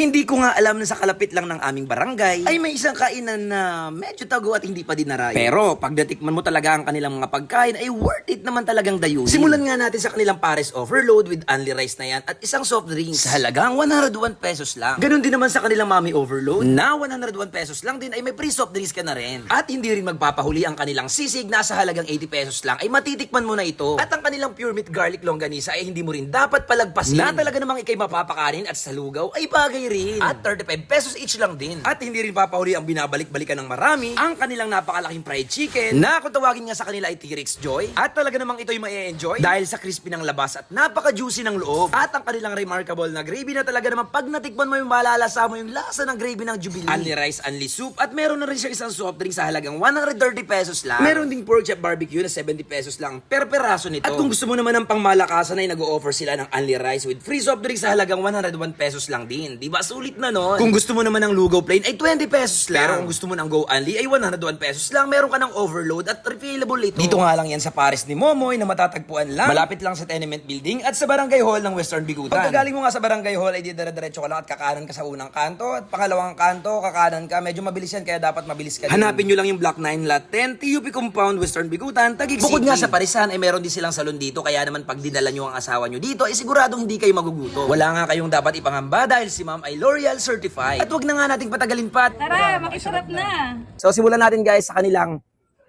Hindi ko nga alam na sa kalapit lang ng aming barangay ay may isang kainan na medyo tago at hindi pa dinarayo. Pero pag natikman mo talaga ang kanilang mga pagkain ay worth it naman talagang dayunin. Simulan nga natin sa kanilang pares overload with only rice na yan at isang soft drinks sa halagang 101 pesos lang. Ganon din naman sa kanilang mami overload na 101 pesos lang din ay may free soft drinks ka na rin. At hindi rin magpapahuli ang kanilang sisig na sa halagang 80 pesos lang ay matitikman mo na ito. At ang kanilang pure meat garlic longganisa ay hindi mo rin dapat palagpasin. Na talaga namang ikay mapapakanin at sa lugaw ay bagay rin. At 35 pesos each lang din. At hindi rin papahuli ang binabalik-balikan ng marami ang kanilang napakalaking fried chicken na kung tawagin nga sa kanila ay T-Rex Joy. At talaga namang ito'y ma-enjoy dahil sa crispy ng labas at napaka-juicy ng loob. At ang kanilang remarkable na gravy na talaga naman pag natikman mo yung malalasa mo yung lasa ng gravy ng Jubilee. Only rice, only soup at meron na rin siya isang soft drink sa halagang 130 pesos lang. Meron ding pork chop barbecue na 70 pesos lang per peraso nito. At kung gusto mo naman ng pangmalakasan ay nag-o-offer sila ng only rice with free soft drink sa halagang 101 pesos lang din. Di ba sulit na nun? Kung gusto mo naman ng lugaw plain ay 20 pesos lang. Pero kung gusto mo ng go only ay 101 pesos lang. Meron ka ng overload at refillable ito. Dito nga lang yan sa Paris ni Momoy na matatagpuan lang. Malapit lang sa tenement building at sa barangay hall ng Western Bigutan. Pagkagaling mo nga sa barangay hall ay di dire-diretso ka lang at kakanan ka sa unang kanto at pangalawang kanto kakanan ka. Medyo mabilis yan kaya dapat mabilis ka din. Hanapin nyo lang yung Block 9 Lot 10 TUP Compound Western Bigutan Taguig Bukod nga sa Parisan ay meron din silang salon dito kaya naman pag dinala nyo ang asawa nyo dito ay siguradong hindi kayo magugutom. Wala nga kayong dapat ipangamba dahil si ma'am ay L'Oreal certified. At wag na nga nating patagalin pa. Tara, makisarap na. So simulan natin guys sa kanilang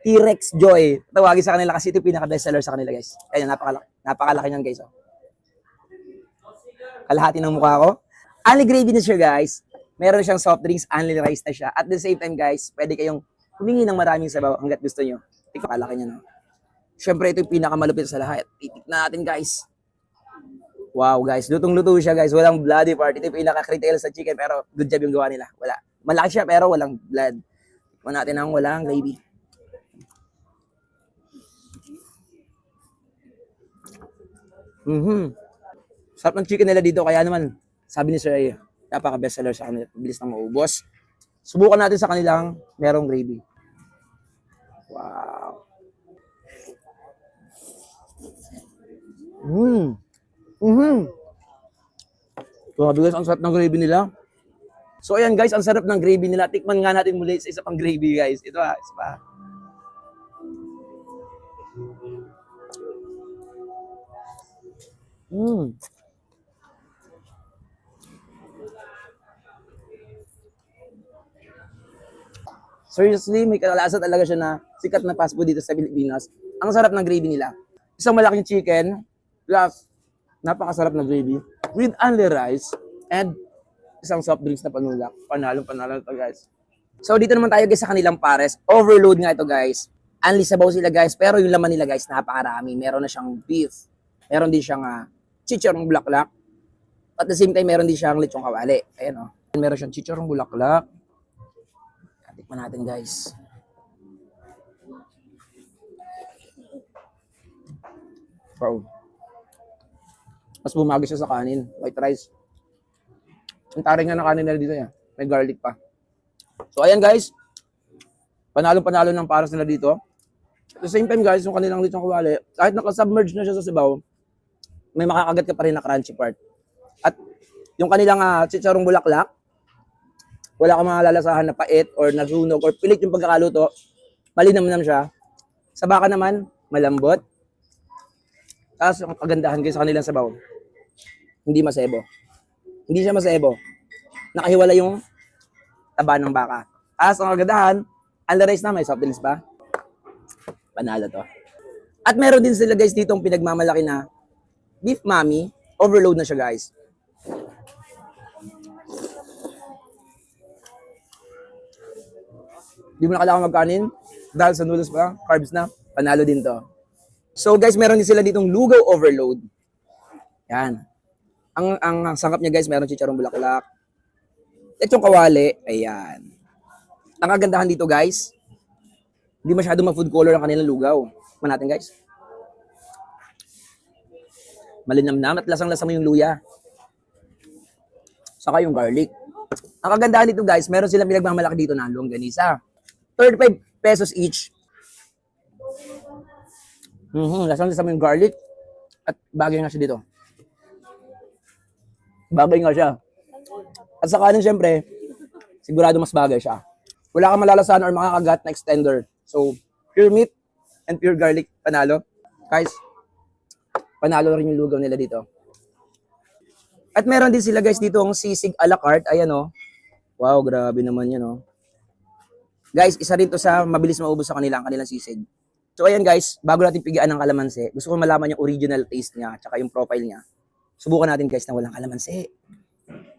T-Rex Joy. Tawagin sa kanila kasi ito yung pinaka-best seller sa kanila guys. Ayan, napakalaki, napakalaki niyan guys. Oh. Kalahati ng mukha ko. Only gravy na siya guys. Meron siyang soft drinks, only rice na siya. At the same time guys, pwede kayong humingi ng maraming sabaw hanggat gusto nyo. Ito kalaki niya no. Siyempre ito yung pinakamalupit sa lahat. Titik natin guys. Wow guys, lutong-luto siya guys. Walang bloody part. Ito yung pinaka-critical sa chicken pero good job yung gawa nila. Wala. Malaki siya pero walang blood. Tikman natin ang walang gravy. Mhm. Sarap ng chicken nila dito kaya naman sabi ni Sir ay napaka best seller sa kanila. Bilis nang maubos. Subukan natin sa kanilang merong gravy. Wow. Mm. Mhm. Grabe guys, ang sarap ng gravy nila. So ayan guys, ang sarap ng gravy nila. Tikman nga natin muli sa isa pang gravy guys. Ito ah, isa pa. Mm. Seriously, may kalasa talaga siya na sikat na fast food dito sa Pilipinas. Ang sarap ng gravy nila. Isang malaking chicken, plus napakasarap na gravy, with only rice, and isang soft drinks na panulak. Panalo, panalo to guys. So dito naman tayo guys sa kanilang pares. Overload nga ito guys. Only sabaw sila guys, pero yung laman nila guys, napakarami. Meron na siyang beef. Meron din siyang uh, chicharong bulaklak. At the same time, meron din siyang lechong kawali. Ayan o. Oh. Meron siyang chicharong bulaklak. Tikman natin guys. Wow. Mas bumagi siya sa kanin. White rice. Ang taring nga ng kanin nila dito yan. May garlic pa. So ayan guys. Panalo-panalo ng paras nila dito. At the same time guys, yung kanilang lechong kawali, kahit nakasubmerge na siya sa sabaw, may makakagat ka pa rin na crunchy part. At yung kanilang uh, chicharong bulaklak, wala kang malalasahan na pait or nasunog or pilit yung pagkakaluto. Malinam-nam siya. Sa baka naman, malambot. Tapos ang kagandahan guys sa kanilang sabaw, hindi masebo. Hindi siya masebo. Nakahiwala yung taba ng baka. Tapos ang kagandahan, rice na may soft drinks pa. Panalo to. At meron din sila guys dito ang pinagmamalaki na beef mami. Overload na siya guys. Di mo na kailangan magkanin dahil sa noodles pa, carbs na, panalo din to. So guys, meron din sila ditong lugaw overload. Yan. Ang ang sangkap niya guys, meron chicharong bulaklak. Lechong kawali, ayan. Ang kagandahan dito guys, hindi masyado ma-food color ang kanilang lugaw. Man natin guys. Malinamnam at lasang-lasa mo yung luya. Saka yung garlic. Ang kagandahan dito guys, meron silang pinagmamalaki dito na longganisa. 35 pesos each. Mhm, lasang-lasa mo yung garlic at bagay nga siya dito. Bagay nga siya. At sa kanin, syempre, sigurado mas bagay siya. Wala kang malalasahan or makakagat na extender. So, pure meat and pure garlic, panalo. Guys, panalo rin yung lugaw nila dito. At meron din sila guys dito ang sisig a la carte. Ayan oh. Wow, grabe naman yan oh. Guys, isa rin to sa mabilis maubos sa kanila ang kanilang sisig. So ayan guys, bago natin pigian ng kalamansi, gusto ko malaman yung original taste niya tsaka yung profile niya. Subukan natin guys na walang kalamansi.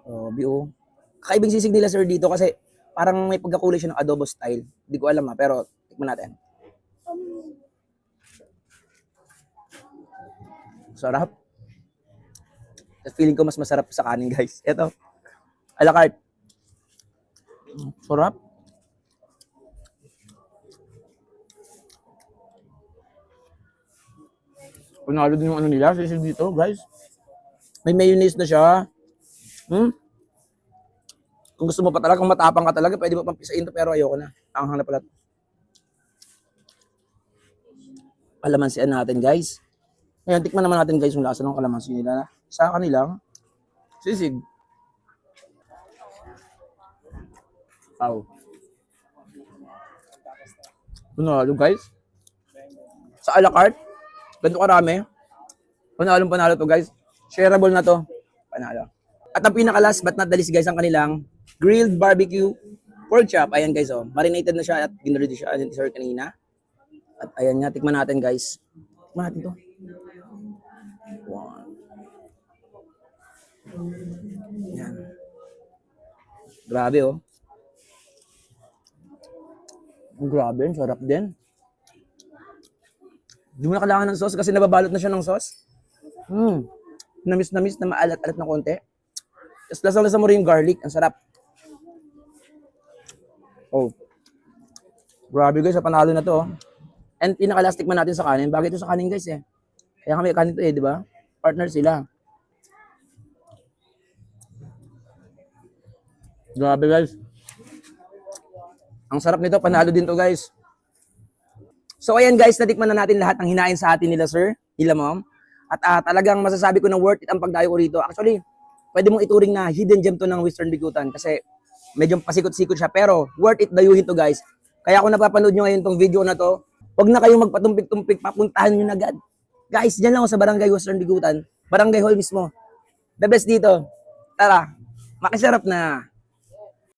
Oh, bio. Kakaibing sisig nila sir dito kasi parang may pagkakulay siya ng adobo style. Hindi ko alam ha, pero tikman natin. Sarap. At feeling ko mas masarap sa kanin guys. Ito. A la carte. Sarap. Panalo din yung ano nila, sisig dito, guys. May mayonnaise na siya. Hmm? Kung gusto mo pa talaga, kung matapang ka talaga, pwede mo pang pisain to, pero ayoko na. Anghang na pala. Kalamansian natin, guys. Ngayon, tikman naman natin, guys, yung lasa ng kalamansi nila. Sa kanilang sisig. Wow. Panalo, guys. Sa a la carte, ganito karami. Panalong panalo to, guys. Shareable na to. Panalo. At ang pinaka last but not the least, guys, ang kanilang grilled barbecue pork chop. Ayan, guys, oh. Marinated na siya at ginready siya ni sir kanina. At ayan nga, tikman natin, guys. Tikman natin to. One. Yan. Grabe, oh. Grabe, sarap din. Hindi mo na kailangan ng sauce kasi nababalot na siya ng sauce. Hmm. Namis na miss na maalat-alat na konti. Tapos lasang-lasa mo rin yung garlic. Ang sarap. Oh. Grabe guys, sa panalo na to. oh. And pinaka-last tikman natin sa kanin. Bagay ito sa kanin guys eh. Kaya kami kanin to eh, di ba? Partner sila. Grabe guys. Ang sarap nito, panalo din to guys. So ayan guys, natikman na natin lahat ng hinain sa atin nila sir, nila ma'am. At ah, talagang masasabi ko na worth it ang pagdayo ko rito. Actually, pwede mong ituring na hidden gem to ng Western Bigutan kasi medyo pasikot-sikot siya pero worth it dayuhin to guys. Kaya kung napapanood nyo ngayon tong video na to, wag na kayong magpatumpik-tumpik, papuntahan nyo na agad. Guys, dyan lang ako sa Barangay Western Bigutan. Barangay Hall mismo. The best dito. Tara, makisarap na.